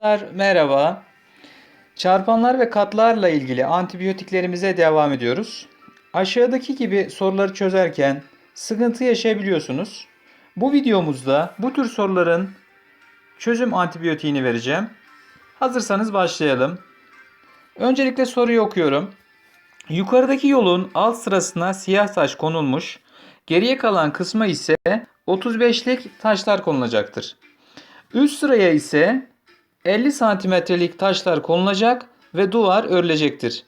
Arkadaşlar, Merhaba. Çarpanlar ve katlarla ilgili antibiyotiklerimize devam ediyoruz. Aşağıdaki gibi soruları çözerken sıkıntı yaşayabiliyorsunuz. Bu videomuzda bu tür soruların çözüm antibiyotiğini vereceğim. Hazırsanız başlayalım. Öncelikle soruyu okuyorum. Yukarıdaki yolun alt sırasına siyah taş konulmuş, geriye kalan kısma ise 35'lik taşlar konulacaktır. Üst sıraya ise 50 santimetrelik taşlar konulacak ve duvar örülecektir.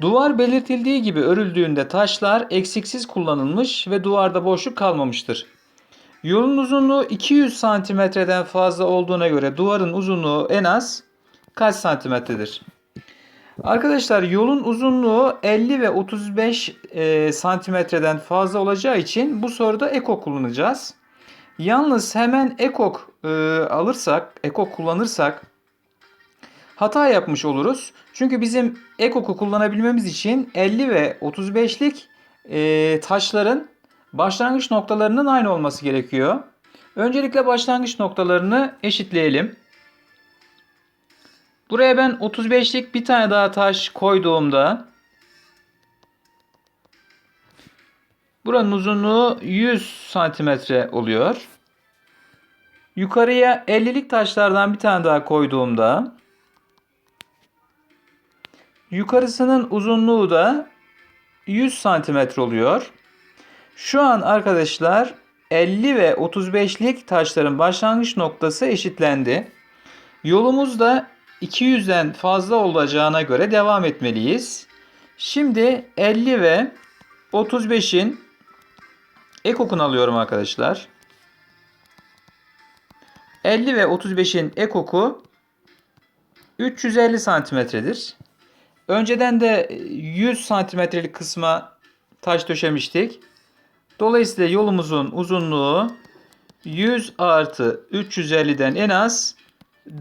Duvar belirtildiği gibi örüldüğünde taşlar eksiksiz kullanılmış ve duvarda boşluk kalmamıştır. Yolun uzunluğu 200 santimetreden fazla olduğuna göre duvarın uzunluğu en az kaç santimetredir? Arkadaşlar yolun uzunluğu 50 ve 35 e, santimetreden fazla olacağı için bu soruda ekok kullanacağız. Yalnız hemen ekok e, alırsak, ekok kullanırsak hata yapmış oluruz. Çünkü bizim ekoku kullanabilmemiz için 50 ve 35'lik e, taşların başlangıç noktalarının aynı olması gerekiyor. Öncelikle başlangıç noktalarını eşitleyelim. Buraya ben 35'lik bir tane daha taş koyduğumda buranın uzunluğu 100 santimetre oluyor. Yukarıya 50'lik taşlardan bir tane daha koyduğumda yukarısının uzunluğu da 100 santimetre oluyor. Şu an arkadaşlar 50 ve 35'lik taşların başlangıç noktası eşitlendi. Yolumuz da 200'den fazla olacağına göre devam etmeliyiz. Şimdi 50 ve 35'in ekokunu alıyorum arkadaşlar. 50 ve 35'in ekoku 350 santimetredir. Önceden de 100 santimetrelik kısma taş döşemiştik. Dolayısıyla yolumuzun uzunluğu 100 artı 350'den en az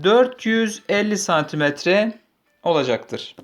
450 santimetre olacaktır.